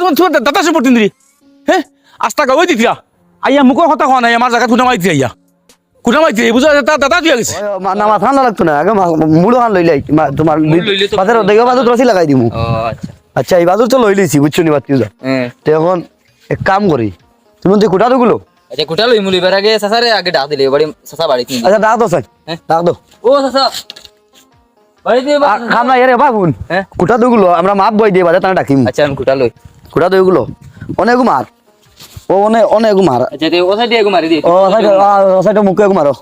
High এটা তোমার তোমার দাদা সে পড়তিন হ্যাঁ আস্তা গাওয়াই দিতিয়া আইয়া মুখের কথা কোয়া নাই আমার জায়গা খুঁটা মাইতি আইয়া। খুঁটা মাইতি বুঝা তা দাদা দিয়া গেছে। না মাথা না লাগতো না আগে মুড়ো খান লইলাই তোমার মুড় লইলে তো- বাজার দেখো বাজার রসি লাগাই দিমু। আচ্ছা। আচ্ছা এই বাজার তো লই লইছি বুঝছ নি বাতি তো এখন এক কাম করি তুমি তো কুটা গুলো আচ্ছা কোটা লই মুলি এবার আগে সাসারে আগে ডাক দিলে বাড়ি সাসা বাড়ি আচ্ছা ডাক দো স্যার? ডাক দো। ও সাসা বাড়ি দিয়ে আর খাম না এরে বাবুন কুটা গুলো আমরা মাপ বই দিয়ে বাজার তানে ডাকিম। আচ্ছা আমি কোটা লই কুটা গুলো অনেক মার ও অনেক অনেক মার আচ্ছা ও সাইডে দি ও সাইড মুখে মারো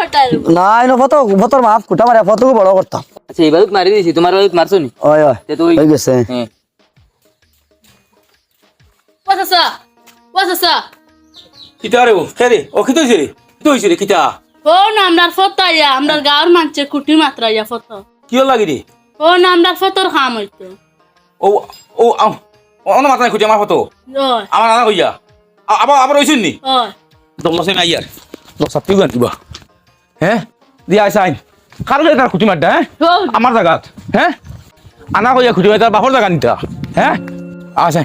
হটাই না ফটো ফটোর মাপ কুটা মারে ফটো বড় করতাম। আচ্ছা এই মারি দিছি তোমার মারছো নি? ওই ওই তে তো ওই গেছে। হ্যাঁ। ওয়াসাসা ওয়াসাসা কিতা রে ও কে ও কিতা হইছে রে? কিতা হইছে ও না আমরার ফটো আইয়া আমরার গাঁর মানছে কুটি মাত্রা আইয়া ফটো। কি হল লাগি রে? ও না আমরার ফটোর খাম হইতো। ও ও আম- ও অন্য মাথা খুঁজে আমার ফটো আমার নানা কইয়া। আবার আবার হইছেন নি? ওই। দম লসে নাই ইয়ার লস সাপ্তি গান দিবা। হ্যাঁ? দিয়া আইসা আইন। কার লাগে তার খুঁটি মারটা হ্যাঁ? আমার জায়গাত হ্যাঁ? আনা কইয়া খুঁটি মার তার বাপর জায়গা নিতা হ্যাঁ? আচ্ছা।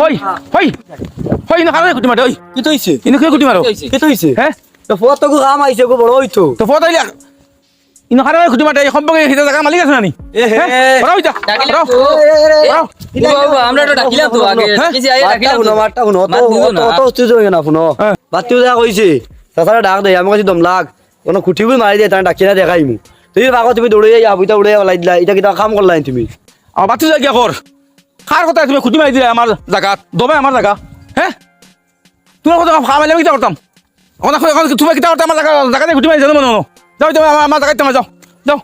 হই হই হই না কারণে খুঁটি মারটা ওই কি তো হইছে? ইনো কে খুঁটি মারো? কি তো হইছে? হ্যাঁ? তো ফটো কো কাম আইছে কো বড় হইতো। তো ফটো আইলা ইনো কারণে খুঁটি মারটা এই সম্পর্কে হিতা জায়গা মালিক আছে নানি এ হে। বড় হইতা আমরা তো ডাকিলাম তো আগে। ডাকিলাম তো মারটা না। বাতিও যা কইছে তাছাড়া ডাক দে আমি কইছি দম লাগ। কোনো খুঁটি বই মারি দিয়ে তাই ডাকি না দেখাই মু তুমি দৌড়ে যাই আবুইতা উড়ে ওলাই দিলা। এটা কিটা কাম করলাই তুমি? আমার বাচ্চা জায়গা কর কার কথা তুমি খুঁটি মারি দিলে আমার জায়গাত দমে আমার জায়গা হ্যাঁ তোমার কথা খামাইলে আমি কিতা করতাম এখন এখন তুমি কিতা করতাম আমার জায়গা জায়গাতে খুঁটি মারি জানো মনে যাও যাও আমার আমার জায়গাতে যাও। যাও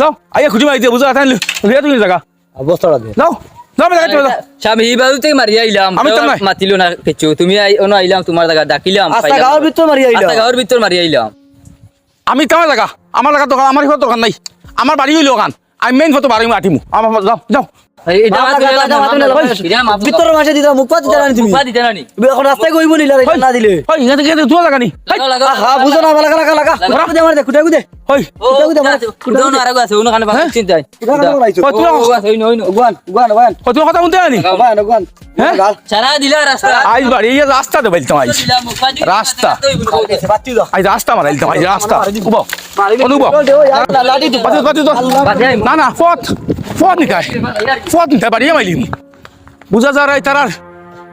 যাও। আইয়া খুঁটি মারি দিয়ে বুঝা? তাই লিয়া তুমি জায়গা। অবস্থাটা দে যাও যাও স্বামী এই বাড়িতে মারি আইলাম। মাতিলো না কিছু। তুমি তোমার জায়গা ডাকিলাম আস্তা গাঁৱৰ ভিতর মারি আইলাম। আমি তোমার জায়গা। আমার জায়গা দোকান আমার দোকান নাই। আমার বাড়ি হইল ওখান। আমি মেইন ফটো বাড়ি আটিমু আমার যাও যাও। এই- এটা মাত দিলে না, মাত দিলে না, এটা মাত দিলে না। ভিতৰৰ মাছে দিলা মোক পাত দিলা তুমি। মুখা দিতে না নি? এখন ৰাস্তাই কৰিব নিলা না দিলে। হই এখানে এখানে তোমার জায়গা নি। হা বুঝো না লাগা লাগা লাগা। লাগা। কুটা মার দে কুটা কুদে হই না, আছে, হ্যাঁ? লাইছো আছে। গুয়ান গুয়ান গুয়ান কথা শুনতে জানি গুয়ান গুয়ান হ্যাঁ? গাল সারা দিলা রাস্তা। আইজ বাড়ি এই রাস্তা দে বাইলতাম আইজ দিলা, মুখা দিলা, রাস্তা। রাস্তা না। বাতি দাও আইজ রাস্তা মারাইলতাম আইজ রাস্তা উবো মারিলে অনুভব দে ও ইয়ার লাডি দি বাতি বাতি তো না না ফট ফট নিকাই ফট নিতে পারি মাইলি বুঝা যা রাই তারার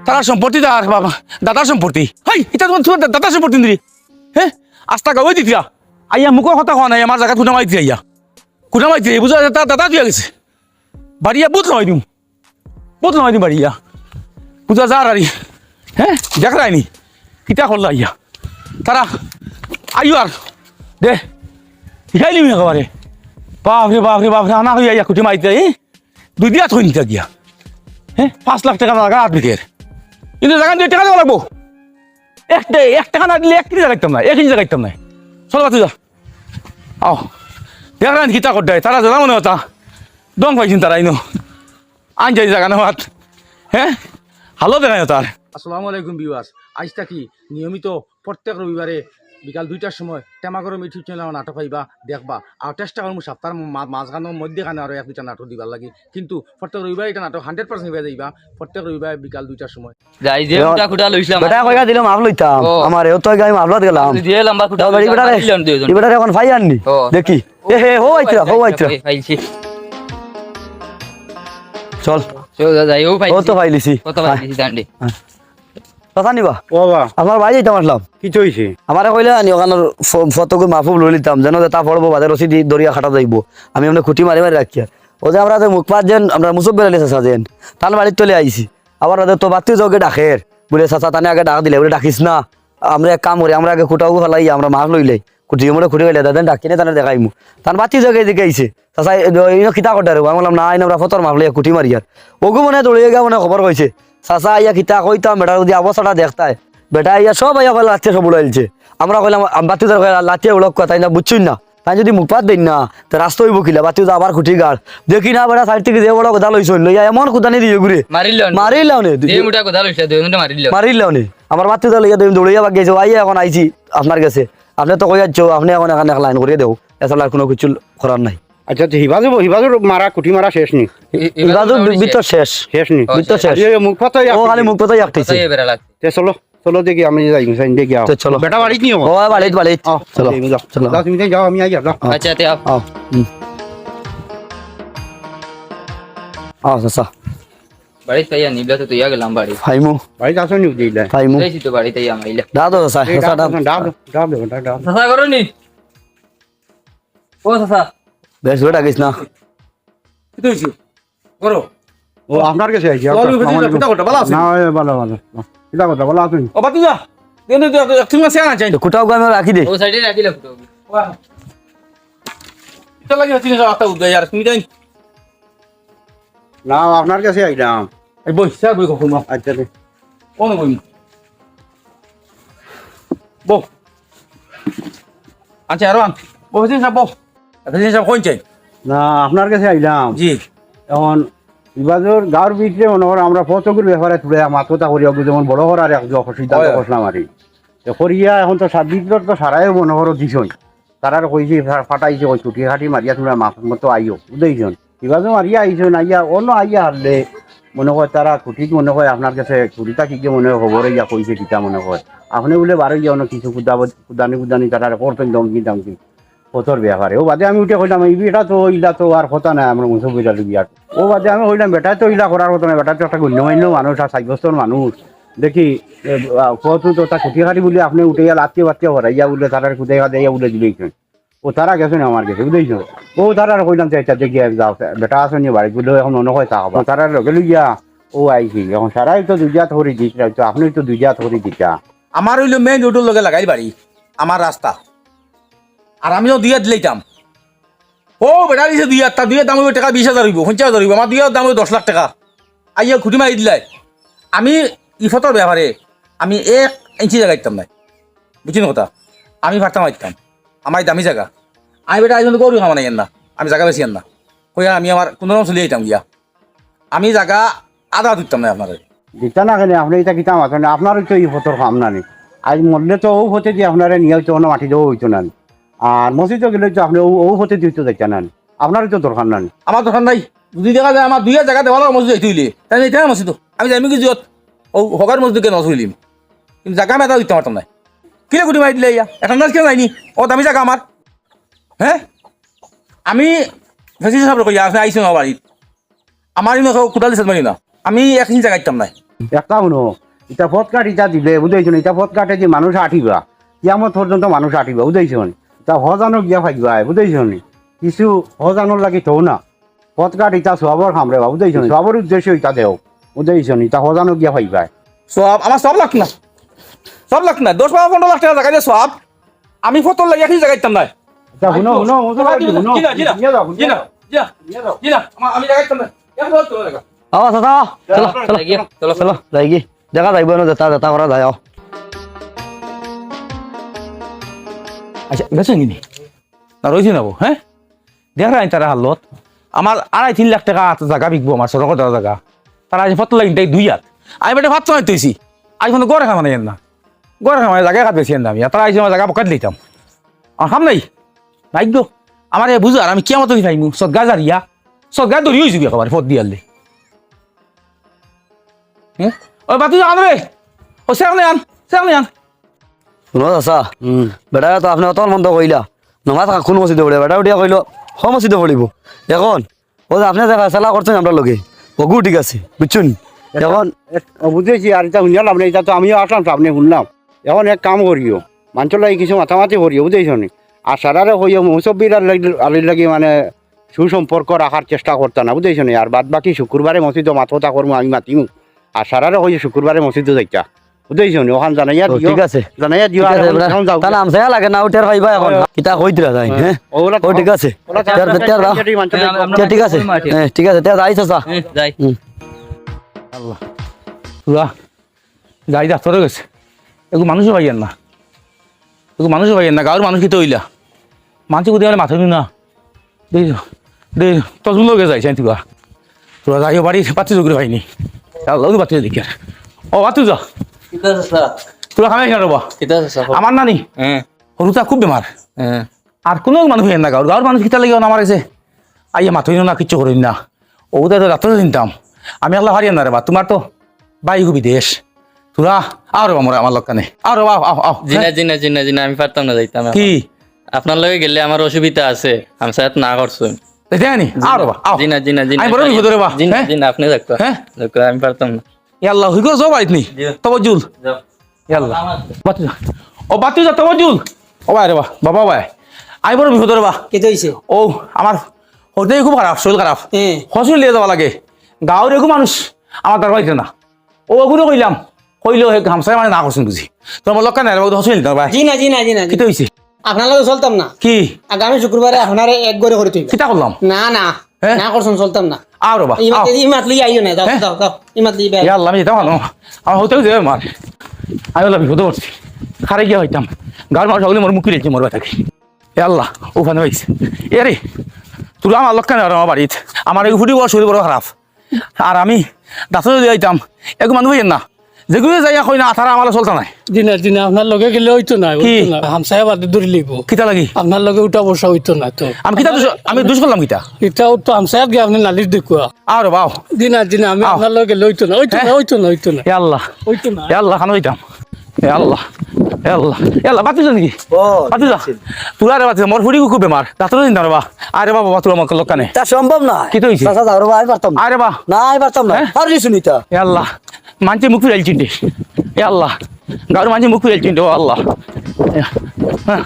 তারার সম্পত্তি তার বাবা দাদার সম্পত্তি হাই এটা তোমার দাদার সম্পত্তি হ্যাঁ আস্তা গাওয়াই দিতিয়া আইয়া মুখের কথা কোয়া নাই আমার জায়গা খুঁটা মাইতি আইয়া। খুঁটা মাইতি বুঝা যায় তার দাদা দিয়া গেছে। বাড়িয়া বুথ নয় দিম। বুথ নয় দিম বাড়িয়া বুঝা যা আর হ্যাঁ দেখ রায়নি কিতা করলা আইয়া। তারা আইও আর দে শিকাইলি মি একেবারে বাপরে বাপরে বাপরে আনা হইয়া ইয়া খুঁটি মাইতে এই দুই দিয়া থই নিতে গিয়া হ্যাঁ পাঁচ লাখ টাকা লাগা আট বিঘের কিন্তু জায়গা দিয়ে টাকা দেওয়া লাগবো। একটা এক টাকা না দিলে এক কেজি জাগাইতাম না এক কেজি জাগাইতাম না চল বাতি যা। আও দেখলেন কিতা করতে তারা জানা মনে হতা। দম পাইছেন তারা ইনো। আন যাই জাগা না হাত হ্যাঁ ভালো দেখায় তার আসসালামু আলাইকুম বিওয়াস আজ থাকি নিয়মিত প্রত্যেক রবিবারে বিকাল দুইটার সময় টেমাগরম ইউটিউব চ্যানেল আমার নাটক পাইবা দেখবা। আর চেষ্টা করব সপ্তাহের মা- মাঝখানের মধ্যেখানে আরও এক দুইটা নাটক দিবার লাগে। কিন্তু প্রত্যেক রবিবারে এটা নাটক হান্ড্রেড পার্সেন্ট হয়ে যাইবা প্রত্যেক রবিবারে বিকাল দুইটার সময়। যাই যে কুটা কুটা লইছিলাম। বেটা কইয়া দিলে মাফ লইতাম আমার এও তো গাই মাফলত গেলাম। দিয়ে লম্বা কুটা বাড়ি বেটা রে বেটা এখন ফাই আননি দেখি। এ হে হো আইতরা হো আইতরা চল। চল, যাই, ও পাইছি। ও তো ফাইলিছি কত পাইছি দান্ডি। কথা নিবা ও বাবা আমার ভাই যাইতাম আসলাম কি চইছে আমারে কইলে আনি ওখানের ফটোকে মাহফুব লই লিতাম যেন তা পড়ব বাজার রসি দি দরিয়া খাটা যাইব আমি আমরা খুঁটি মারি মারি রাখি ও যে আমরা যে মুখপাত যেন আমরা মুসব বেড়ালি চাচা যেন তার বাড়ির তলে আইছি আবার তো বাতিও যাওকে ডাকের বলে চাচা তানে আগে ডাক দিলে বলে ডাকিস না আমরা এক কাম করি আমরা আগে খুঁটাও ফেলাই আমরা মাছ লইলাই খুঁটি মোড়ে খুঁটি গেলে দাদা ডাকিনে তানে দেখাইমু তার বাতি জায়গায় দিকে আইছে চাচা খিতা কটার আমি বললাম না আইন আমরা ফতর মাছ লইয়া খুঁটি মারি আর ওগু মনে দৌড়িয়ে গা মনে খবর কইছে চাচা আইয়া খিতা কইতাম বেটা যদি অবস্থাটা দেখতায় বেটা ইয়া সব আইয়া কইলা লাঠিয়া সব উড়াইছে আমরা কইলাম বাতিদার কইলা লাঠিয়া উড়ক তাই না বুঝছুই না? তাই যদি মুখ পাত দেন না তো রাস্তা হইব কিলা বাতি আবার খুঁটি গাড়। দেখি না বেটা সাইড থেকে যে বড় কথা লইছই লইয়া এমন কুদানি দিয়ে ঘুরে। মারিল কথা লইছে, মারিল। নে। আমার বাতি দা লইয়া দৌড়িয়া বাগ গেছো আইয়া এখন আইছি আপনার কাছে। আপনি তো কইয়াচ্ছ আপনি এখন এখানে এক লাইন করিয়ে দেও। এছাড়া আর কোনো কিছু করার নাই। আচ্ছা আচ্ছা হিবাজু হিবাজুর মারা কুটি মারা শেষ নি। ইবাদু বিতর শেষ। শেষ। নি। বিতর শেষ। মুখ ফাটাই ও খালি মুখ বেড়া লাগছে। তে চলো চলো দেখি আমি যাই সাইন দেখি আও তো চলো। বেটা বাড়িত নিও। ও বাড়িত বাড়িত। চলো চলো। যাও তুমি যাও আমি আই যাও। আচ্ছা তে আপ আও আও চাচা বাড়িতে তাইয়া নিবলা তো তুইয়া গেলাম বাড়ি ফাইমু বাড়িতে আসো নি দিলে ফাইমু যাইছি তো বাড়িতে চাচা চাচা করো নি। ও বেশ বেটা গেছ না। কি তো হইছে? করো ও আপনার কাছে আইছি চল, কিতা করতে, ভালো আছেন? না ভালো ভালো কিটা কথা ভালো আছেন ও বাতু যা। দেন দে তুমি আছে না চাই তো কুটাও আমি রাখি দে। ও সাইডে রাখিলা ফুটো এটা লাগে তিন হাজার আটটা উদ্যায় আর তুমি যাই। না আপনার কাছে আইলাম। এই বই স্যার বই কখন আচ্ছা রে। কোন বই? বো আচ্ছা আর বো দিন দিন সব কোন চাই না আপনার কাছে আইলাম। জি। এখন ইবাজর গাঁর ভিতরে মনে করো আমরা ফচকের ব্যাপারে তুলে মাথা করি যেমন বড় করার এক সিদ্ধান্ত। করলাম আর করিয়া এখন তো সাত তো সারাই মনে করো দিছই। তারার কইছে ফাটাইছে ওই ছুটি খাটি মারিয়া তোমরা মাছ মতো আইও বুঝেইছন? ইবাজও মারিয়া আইছন আইয়া অন্য আইয়া হারলে মনে হয় তারা খুঁটিত মনে হয় আপনার কাছে খুঁটিটা কি কি মনে হয় খবর ইয়া কইছে কিতা মনে হয়। আপনি বলে বারো ইয়া অন্য কিছু কুদাব কুদানি কুদানি তারা করতেন দমকি দামকি কতর ব্যাপারে ও বাদে আমি উঠে কইলাম, এই বিটা তো ইলা তো আর কথা না আমরা মুসব বিটা বিয়ার ও বাদে আমি কইলাম, বেটা তো ইলা করার কথা না বেটা তো একটা গণ্যমান্য মানুষ আর সাব্যস্তর মানুষ দেখি কত তো তা খুঁটি খাটি বলে আপনি উঠে গেল আত্মীয় বাত্মীয় হরাইয়া বলে তারার খুঁটে খাতে ইয়া বলে দিলেইছেন ও তারা গেছেন আমার কাছে বুঝেছ ও তারার কইলাম চাই চার দেখি, যাও বেটা আসো নি বাড়ি বলে, এখন মনে হয় থাকব তারার লগে লইয়া ও আইছি এখন সারাই তো দুইজা ধরি দিস আপনি তো দুইজা ধরি দিতা আমার হইল মেইন রোডের লগে লাগাই বাড়ি আমার রাস্তা আর আমিও দুই হাত দিলাইতাম ও, বেটা দিছে দুই হাত, তার দুই হাত দাম টাকা বিশ হাজার হইব, পঞ্চাশ হাজার হইব, আমার দুই হাত দাম দশ লাখ টাকা। আইয়া খুঁটি মারি দিলাই আমি ইফতর ব্যাপারে আমি এক ইঞ্চি জায়গা দিতাম নাই। বুঝছেন কথা? আমি ভাবতাম মারতাম আমার দামি জায়গা আমি বেটা আইজন গরু খাওয়া নাই না আমি জায়গা বেশি না কইয়া, আমি আমার কোনো রকম চলিয়ে যেতাম গিয়া আমি জায়গা আদা দিতাম না আপনার দিতা না কেন? আপনি এটা কিতাম আছে না? তো এই ফটোর কাম না নি আজ মরলে তো ও হতে দিয়ে আপনারা নিয়ে হইতো অন্য মাটি দেওয়া হইতো না নি। আর মসজিদে গেলে আপনি ও হতে দিতে দেখছেন না। নি। আপনারও তো দরকার না নি। আমার দোকান নাই। যদি দেখা যায় আমার দুই জায়গা দেওয়ার মসজিদ এইটো হইলে তাই এটা মসজিদ আমি যাইমি কি যত ও হকার মসজিদকে নচলিম কিন্তু জায়গা আমি এটা দিতে পারতাম নাই কিলে গুটি মারি দিলে ইয়া? এটা নাচ কেন যায়নি? ও দামি জায়গা আমার। হ্যাঁ আমি ফেসি সাহেব কইয়া আপনি আইসি না বাড়িত। আমার ইনো কোটাল দিছে মারি না। আমি একদিন জায়গা দিতাম নাই। একটা শুনো এটা ফট কাঠ ইটা দিলে বুঝাইছো এটা ফট কাঠে যে মানুষ আঠিবা কিয়ামত পর্যন্ত মানুষ আঠিবা বুঝাইছো নি? তা হজানো গিয়া ফাইবা বুঝাইছো নি? কিছু হজানোর লাগি থৌ না। ফট কাঠ ইটা সবর খামরে বা বুঝাইছো নি? সবর উদ্দেশ্য ইটা দেও বুঝাইছো নি? তা হজানো গিয়া ফাইবা সব আমার সব লাখ না। সব লাখ না। দশ বারো পনেরো লাখ টাকা জায়গা দিয়ে সব আমি ফটোর লাগে একদিন জায়গা দিতাম নাই? আচ্ছা শুনো শুনো শুনো জি না, জি না, নিয়ে যাও, জি না, জি না, জি না, আমার- আমি জায়গা দিতাম না এক বছর চলে। গেল। আও চাচা চলো চলো লাগিয়া চলো কি দেখা যাইব না যেতা যেতা করা যায় আচ্ছা গেছে কিনি না রয়েছে নেব হ্যাঁ দেখ রাই তারা হালত আমার আড়াই তিন লাখ টাকা জায়গা বিকবো আমার সড়কের দেওয়া জায়গা তারা আজ ফটো লাগিন তাই দুই হাত। আমি বেটা ভাত চাই তৈছি আজ কোনো গড়ে খামানে না গড়ে খামানে জায়গা খাত বেশি না আমি। তারা আজ আমার জায়গা পকাত লইতাম আর খাম নাই? ভাগ্য। আমার এ বুঝার আমি কিয়া মতো পাইমু সদগা জারিয়া সদগা দৌড়ি হয়েছি একেবারে ফট দিয়ালে হ্যাঁ ও বাতি আন রে ও সেরানে আন সেরানে আন। শুনো চাচা বেটা তো আপনি অত মন্দ কইলা নমাজ কোন মসজিদে পড়ে বেটা উঠিয়া কইলো হ মসজিদে পড়িব এখন ও আপনি দেখা চেলা করছেন আমরা লগে। ওগু ঠিক আছে বুঝছুন এখন বুঝেছি আর এটা শুনলাম আপনি এটা তো আমিও আসলাম তো আপনি শুনলাম। এখন এক কাম করিও মানুষের লাগে কিছু মাথামাতি করিও বুঝেছ নি? আর সারারে হইও মুসব্বির আলির লাগি মানে সুসম্পর্ক রাখার চেষ্টা করতে না বুঝেছ নি? আর বাদ বাকি শুক্রবারে মসজিদে মাথা করব আমি মাতিমু আর সারারে হইও শুক্রবারে মসজিদে যাইতা। বুঝেছ নি ওখান জানাইয়া দিও। ঠিক আছে। জানাইয়া দিও আর এখন- এখন যাও তাহলে আমসায়া লাগে না উঠার পাইবা এখন। কিতা যাই হ্যাঁ ও ঠিক আছে। তের তের দাও মানুষের লাগে- আমরা- তে, ঠিক আছে। হ্যাঁ ঠিক আছে তের যাই চাচা যাই। আল্লাহ। পুরা গাড়ি ডাক্তারও গেছে। এগুলো মানুষও পাইয়েন না। এগুলো মানুষও পাইয়েন না। গাঁর মানুষ কিতে হইলা মানুষ কোথায় মানে মাথা না দেই দে তজন লোকে যাইছে তুয়া তোরা যাইও বাড়ি পাতি জোগরে আল্লাহ দেখি আর ও পাতু যা। তোরা খামে কেন রবা। আমার নানি? হ্যাঁ খুব হ্যাঁ আর কোনো মানুষ হইয়েন না গাঁর মানুষ কিতা লাগে আমার কাছে আইয়া মাথুই না কিচ্ছু করিন না। ও তো রাত্রে চিনতাম আমি আল্লাহ হারিয়ে না রে বা। তোমার তো বাই গুবি দেশ। তোরা আর আমার আমার লোকানে আর আও আও আও জিনা জিনা জিনা জিনা আমি পারতাম না যাইতাম কি? আপনার লগে গেলে আমার অসুবিধা আছে। আমি সাথ না করছুন দেখানি আর বা আও জিনা জিনা জিনা আমি বড় বিপদ রে বা। জিনা জিনা আপনি দেখো হ্যাঁ? দেখো আমি পারতাম না। ও বাতি যা ও ভাই রে বা বাবা ভাই। আই বড় বিপদ রে বা। কেটে হয়েছে ও আমার হতেই খুব খারাপ শরীর খারাপ। হসপিটাল নিয়ে যাওয়া লাগে। গাঁৱৰ একো মানুষ আমার বাড়িতে না। ও ওগুলো কইলাম কইলেও সেই গামছাই মানে না করছেন বুঝি তোমার লক্কা নাই হসপিটাল নিতে ভাই জি না জি না জি না হয়েছে আপনার লগে চলতাম না। কি? আগামী শুক্রবারে আপনার এক গড়ে করে তুই কিতা করলাম না না? না করছেন চলতাম না। আও বা ইমাত লই আইও না দাও? দাও দাও ইমাত লই আল্লাহ আমি যেতাম ভালো আমার হতেও যাবে মার আমি বললাম বিপদ করছি খারে গিয়ে হইতাম গাঁর মানুষ সকলে মোর মুখ ফিরেছি মোর থাকে এ আল্লাহ ওখানে হয়েছে এ রে তুই আমার লক্ষ্য নেই আমার বাড়িত আমার এই ফুটি বড় শরীর বড় খারাপ আর আমি ডাক্তার যদি আইতাম এক মানুষ না যেগুলো যাই কই না তারা আমার চলতা নাই। দিনা দিনা আপনার লগে গেলে হইতো না? হইতো না। হামসায় বাদে দৌড়ি লিব। কিতা লাগি? আপনার লগে উঠা বসা হইতো না তো। আমি কিতা আমি দোষ করলাম কিতা? কিতা তো হামসায় গিয়ে আপনি নালিশ দেখুয়া। আর বাও দিনা দিনা আমি। আপনার লগে গেলে হইতো না হইতো না হ্যাঁ? হইতো না হইতো না। আল্লাহ। হইতো না। আল্লাহ খান হইতাম। এ আল্লাহ এ এ নাকি? মোর ফুড়ি খুব বেমার। আরে বাবা তুই আমার লক্কানে। তা সম্ভব না। কি তো হইছে? চাচা যাও রে বা, আমি পারতাম আরে বা না আমি পারতাম না। হ্যাঁ? আর শুনি তা। এ আল্লাহ মানছে মুখ ফিরাইল চিনতে। এ আল্লাহ গাঁর মানছে মুখ ফিরাইল চিনতে ও আল্লাহ। হ্যাঁ।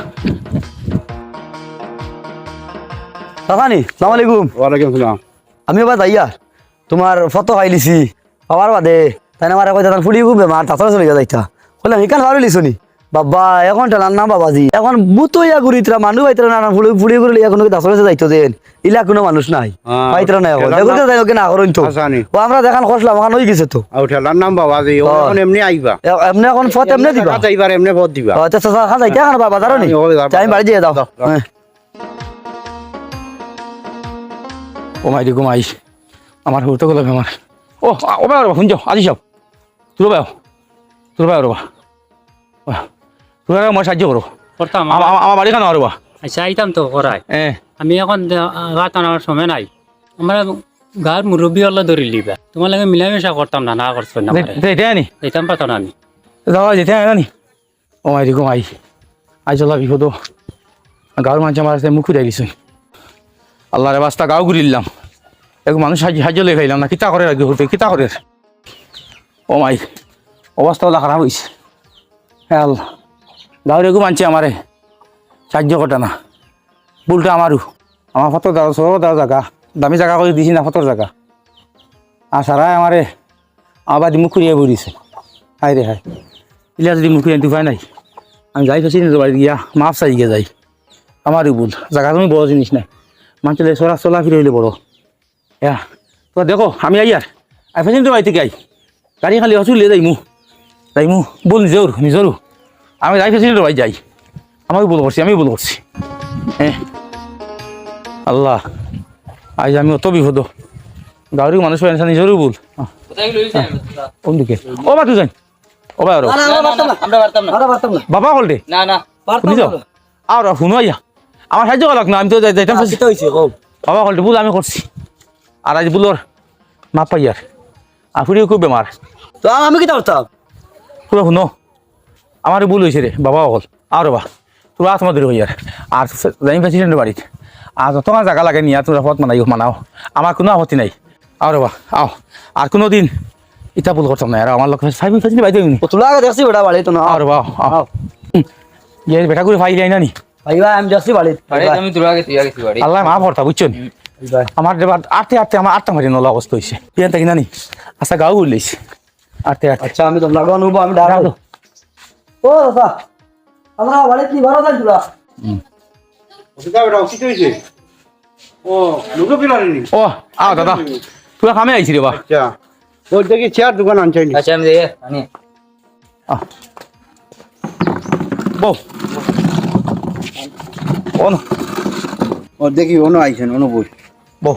চাচানি সালাম আলাইকুম। ওয়ালাইকুম সালাম। আমি যাইয়া তোমার ফটো খাইলিছি পাওয়ার বাদে তাই আমার কই তার ফুড়ি খুব বেমার তাছাড়া চলে যাইতা। বললাম হিকান ভালো লিছুনি বাবা এখন টেলার না বাবাজি এখন বুতইয়া ঘুরিতরা মানুষ বাইতরা না ফুড়ি ফুড়ি ঘুরলে এখন দাসরে যাইতো দেন ইলা কোনো মানুষ নাই। হ্যাঁ, বাইতরা নাই এখন। দেখো যাই ওকে না করুন তো। ও আমরা দেখান খসলাম এখন হয়ে গেছে তো। আর ঠেলার নাম বাবা যে ও এখন এমনি আইবা। এমনি এখন ফত এমনি দিবা। যাইবার এমনি ভোট দিবা। চাচা খান যাইতে এখন বাবা। তাই আমি বাড়ি যেয়ে দাও। হ্যাঁ। ও মাই রে মাই। আমার হুড়তে গেল আমার। ও ও রবা শুনছ? আজি সব তুলো ভাই ভাই সাহায্য করো করতাম আমা- আমা- আমার বাড়ি কেন রবা আচ্ছা আইতাম তো করাই এ। আমি এখন গাত আনার সময় নাই। আমার গাঁর মুরব্বী হলে ধরে লিবা। তোমার লাগে মিলামেশা করতাম না না করছ না আমি। যাওয়া যেতে ও মাই রে মাই আই চলা বিপদ গাঁর মানুষ আমার মুখ ফিরাই দিছে আল্লাহ রে বাস্তা গাঁও ঘুরিলাম এক মানুষ সাহায্য সাহায্য না। কিতা করে রাখি হতে কিতা করে ও মাই। অবস্থা ওলা খারাপ হয়েছে হ্যাঁ আল্লাহ গাঁর মানছে আমারে, সাহায্য করে না। ভুলটা আমারও আমার ফটো দাও সব দাও জায়গা দামি জায়গা করে দিছি না ফটোর জায়গা আর সারাই আমারে আবার মুখ ফিরিয়ে বলিছে হাই রে হাই। ইলা যদি মুখে আনতে পাই নাই। আমি যাই ফেছি নিজের বাড়ি গিয়া মাছ চাই গিয়ে যাই। আমারই ভুল। জায়গা তুমি বড় জিনিস নাই। মানুষের চলা চলা ফিরে হইলে বড়। হ্যাঁ তো দেখো, আমি আই আর আই ফেছি তো বাড়ি থেকে আই গাড়ি খালি হসুল লিয়ে যাই মু। যাই মু বল নিজের নিজেরও আমি যাই ফেছি বাড়ি যাই। আমাকে ভুল করছি আমি ভুল করছি। হ্যাঁ। আল্লাহ আজ আমি অত বিপদ। গাড়ি মানুষ পাই না নিজেরও ভুল। লইছেন কোন দিকে? ও বা তুই যাই। ও বা বাবা হল রে। না না। আর শুনো আইয়া আমার সাহায্য করা না আমি তো যাইতাম বাবা হল ভুল আমি করছি। আর আজ ভুলোর মাপ পাই আর। আর খুব বেমার। তো আমি কিতা করতাম তোরা শুনো। আমার ভুল হয়েছে রে বাবা হল আর বা তোরা তোমার ধরে হইয়ার আর যাই প্রেসিডেন্টের বাড়িতে আর যত জায়গা লাগে নিয়ে তোরা পথ মানাই মানাও। আমার কোনো আপত্তি নাই। আর বা আও। আর কোনো দিন ইটা ভুল করতাম না আর আমার লোক ফাইভ ফেসিলি বাইতে ও তুলা আগে দেখছি বেটা বাড়ি তো না আর বা আও। ইয়ে বেটা করে ফাইল আই না ভাইবা আমি যাচ্ছি বাড়ি আরে আমি তোরা গেছি গেছি বাড়ি আল্লাহ মা ভরতা বুঝছেন আমার এবার আটতে আটতে আমার আটটা মারি নলা অবস্থা হয়েছে পিয়ান থাকি নানি। আচ্ছা গাও উঠলেছি আটতে আটতে আচ্ছা আমি তোমরা গো অনুভব আমি ডাক ও দাদা আমরা বাড়ি কি ভালো যাই তুলা অসুবিধা বেটা অসুবিধা হয়েছে? ও লুকো পিলারিনি ও আও দাদা তুই কামে আইছি রে বা আচ্ছা। ওই দেখি চেয়ার দোকান আনছাইনি আচ্ছা আমি দেখে আনি। আহ। বউ। ও ও দেখি অনু আইছেন অনু বই বউ।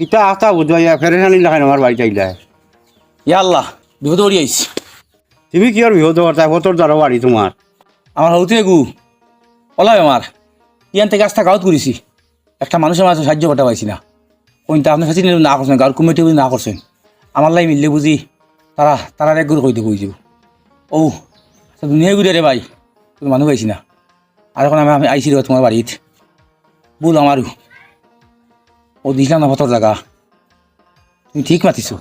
কিতা আস্তা বুঝবাইয়া ফেরেশানি লাগাই আমার বাড়ি চাইলা। ইয়া আল্লাহ বিপদ পড়ি আইছি তুমি কি আর বিহত করতা ফটোর দ্বারা বাড়ি তোমার আমার হতে গু ওলা আমার ইয়ান থেকে আস্থা গাঁত করেছি একটা মানুষের মাঝে সাহায্য করতে পারছি না। কোনটা আপনার সাথে না করছেন গাঁর কমিটি না করছেন আমার লাই মিললে বুঝি তারা তারা এক করে কইতে কইছি ও দুনিয়া ঘুরে রে ভাই কোনো মানুষ পাইছি না। আর এখন আমি রে তোমার বাড়িত বল আমারও ও দিছিলাম না ফতর জায়গা তুমি ঠিক মাতিছো।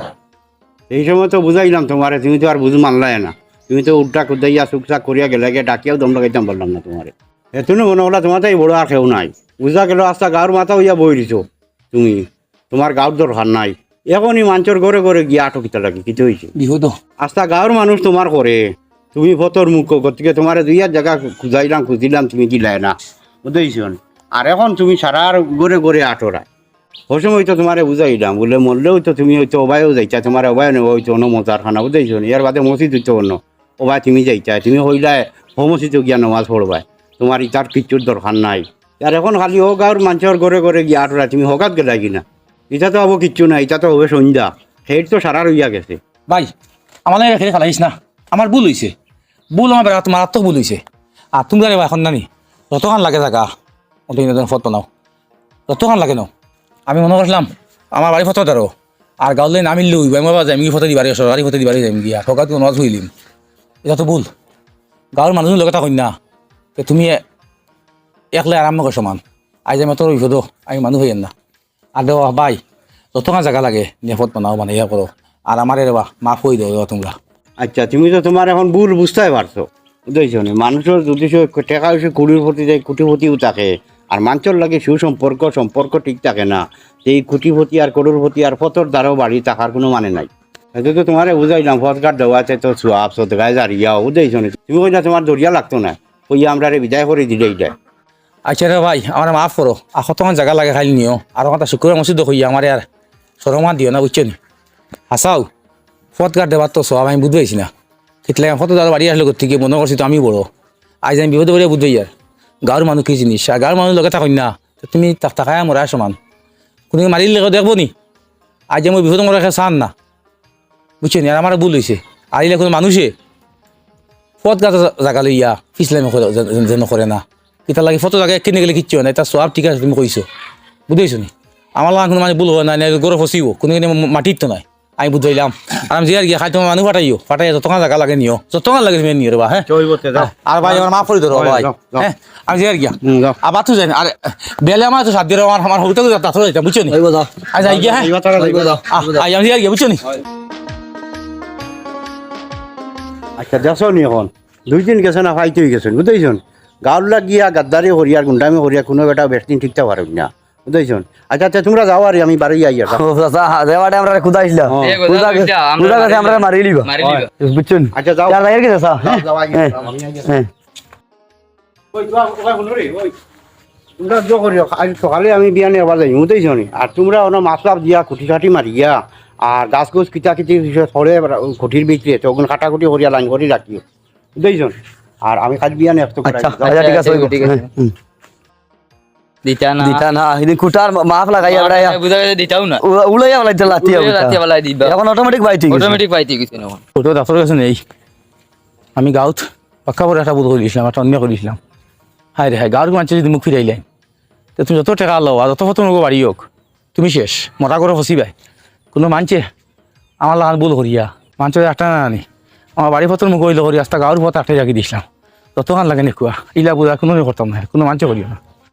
এই সময় তো বুঝাইলাম তোমারে তুমি তো আর বুঝ মানলাই না। তুমি তো উল্টা কুদাইয়া চুকচাক করিয়া গেলে গে ডাকিয়াও দম লাগাইতাম পারলাম না তোমারে। এতনো মনে হলো তোমার তাই বড় আর কেউ নাই। বুঝা গেল আস্তা গাঁর মাথা হইয়া বই দিছো তুমি তোমার গাঁর দরকার নাই। এখনই মাঞ্চর ঘরে ঘরে গিয়া আটকিতে লাগে কিছু হয়েছে বিহুদ। আস্তা গাঁর মানুষ তোমার করে। তুমি ফতর মুখ গতিকে তোমার দুই আর জায়গা খুঁজাইলাম খুঁজিলাম তুমি দিলাই না। বুঝেছেন আর এখন তুমি সারার ঘরে ঘরে আটরা ওই সময় তো তোমারে বুঝাইলাম, বলে মরলেও তো তুমি হয়তো অবায়ও যাইছা তোমার অবায় নেব হয়তো অন্য মজার খানা বুঝেছেন ইয়ার বাদে মসজিদ হইতো অন্য। অবায় তুমি যাইছা তুমি হইলাই হোমসিত গিয়া নমাজ পড়বাই তোমার ইটার কিচ্ছুর দরকার নাই। আর এখন খালি ও গাঁর মানুষের ঘরে ঘরে গিয়া আটরা তুমি হকাত গেলা কিনা? এটা তো হব কিচ্ছু নাই এটা তো হবে সন্ধ্যা। সেই তো সারা রইয়া গেছে। ভাই, আমার খেলে খেলাইস না। আমার ভুল হয়েছে ভুল আমার বেড়া তোমার আত্মক ভুল হয়েছে আর তুমি এখন নানি যতক্ষণ লাগে থাকা ইন্দ্র ফটো নাও। যতক্ষণ লাগে নাও। আমি মনে করছিলাম, আমার বাড়ি ফটো দাঁড়ো আর গাউলে নামিল লই, আমি বাবা যাই ফটো দিবারি সরকারি ফটো দিবারি যাই গিয়া ঠকাত নজ হইলিম এটা তো ভুল। গাঁৱৰ মানুহ লগত এটা কন্যা, যে তুমি একলাই আৰম্ভ কৰ সমান আইজা মাতৰ বিপদ আমি মানুহ হইয়েন না। দেওয়া ভাই যতক্ষণ জায়গা লাগে নিরাপদ বানাও মানে ইয়া করো আর আমার এরবা মাফ হয়ে দেওয়া তোমরা আচ্ছা তুমি তো তোমার এখন ভুল বুঝতে পারছ বুঝেছ মানুষের যদি টেকা হয়েছে কুড়ির প্রতি যায় কুটিপতিও থাকে। আর মানুষের লাগে সুসম্পর্ক, সম্পর্ক ঠিক থাকে না। সেই কুটিপতি আর করুরপতি আর ফতর দ্বারাও বাড়ি থাকার কোনো মানে নাই। এটা তো তোমারে বুঝাইলাম ফতকার দেওয়া আছে তো সোয়াব সদগায় জারিয়াও বুঝেছ নি তুমি কইলা তোমার দরিয়া লাগতো না? কইয়া আমরা বিদায় করে দিলেই দেয় আচ্ছা রে ভাই, আমার মাফ করো। আর কতক্ষণ জায়গা লাগে খালি নিও। আর কথা শুক্র মসজিদ হইয়া আমার আর সরমান দিও না বুঝছ নি? ফত কার দেবার তো সব আমি বুঝতে পারছি না কিতলে ফটো দাদা বাড়ি আসলে থেকে মনে করছি তো আমি বড়। আজ আমি বিপদে পড়ে বুঝতে আর গাঁৱৰ মানুহ কি জিনিস আর গাঁৱৰ মানুহ লগে থাকই না তুমি তাক থাকাই মরা সমান। কোনো লেগে দেখব নি? আজ মই বিপদ মরা চান না। বুঝছ নি আর আমার ভুল হয়েছে আইলে কোনো মানুষে ফত গাছ জাগা লইয়া পিছলে যেন করে না। কিতা লাগে ফটো জায়গায় কিনে গেলে কিচ্ছু না। এটা সব ঠিক আছে, তুমি কইছো বুঝেছ নি আমার লাগে কোনো মানে ভুল হয় না গরু ফসিব কিনে মাটির তো নাই। আমি বুঝাইলাম আর আমি জিয়ার গিয়া খাই তোমার মানুষ ফাটাইও ফাটাই যতক্ষণ জায়গা লাগে নিও যতক্ষণ লাগে তুমি নিও রে বা হ্যাঁ আর ভাই আমার মাফ করে ধরো ভাই। হ্যাঁ আমি জিয়ার গিয়া। আবার তো যাই আর বেলে আমার তো সাত দিয়ে আমার আমার হইতে তো তাতো যাইতাম বুঝছ নি? হইব যাই গিয়া হ্যাঁ আমি জিয়ার গিয়া বুঝছ নি? আচ্ছা দেখছ নি এখন দুই দিন গেছে না ফাইতে গেছেন বুঝতেইছন গাঁৱলা গিয়া গাদ্দারি হরিয়ার গুন্ডামি হরিয়া কোনো বেটা বেশদিন ঠিকঠাক পারেন না বুঝতেইছন আচ্ছা আচ্ছা তোমরা যাও আর আমি বাড়ি আইয়া ও চাচা দেওয়াটা আমরা খুদা আসলাম? হ্যাঁ। খুদা কইতা, আমরা কাছে আমরা মারি লিবা। বুঝছেন? আচ্ছা যাও। চার লাইয়ের কি চাচা হ্যাঁ যাও, আইয়া, হ্যাঁ, আমি আইয়া। হ্যাঁ। ওই। তোমরা জো করিও আজ সকালে আমি বিয়া নেওয়া যাই বুঝতেইছ নি আর তোমরা লাভ দিয়া খুঁটি খাটি মারিয়া আর গাছ গোছ কিতা কিতি ছড়ে খুঁটির ভিতরে তখন কাটাকুটি করিয়া লাইন করে রাখিও বুঝতেইছ আর আমি কাজ বিয়া নেওয়া একটু আচ্ছা আচ্ছা ঠিক আছে ঠিক আছে। হুম। দিতা না দিতা না এদিন কুটার মাফ লাগাই আমরা বুঝা গেছে দিতাও না। উলাইয়া বলাইতে লাতিয়া রাতে বেলায় দিবা। এখন অটোমেটিক বাইতে গেছে। অটোমেটিক পাইতে গেছে না ওটা ডাক্তার কাছে নেই আমি গাঁৱত পাক্কা করে একটা বোধ করে দিয়েছিলাম একটা অন্য করে দিয়েছিলাম হাই রে হাই গাঁৱৰ মানুহে যদি মুখ ফিরাইলে তো তুমি যত টেকা লও আর যত নগো বাড়ি হোক তুমি শেষ মরা করে ফসিবাই কোনো মানছে আমার লাগান ভুল করিয়া মানুষের একটা না আনি। আমার বাড়ি ফটোর মুখ হইলে করি আস্তা গাঁৱৰ ফটো একটা জাগি দিয়েছিলাম যতক্ষণ লাগে নেকুয়া ইলা বোঝা কোনো করতাম না কোনো মানছে করিও না।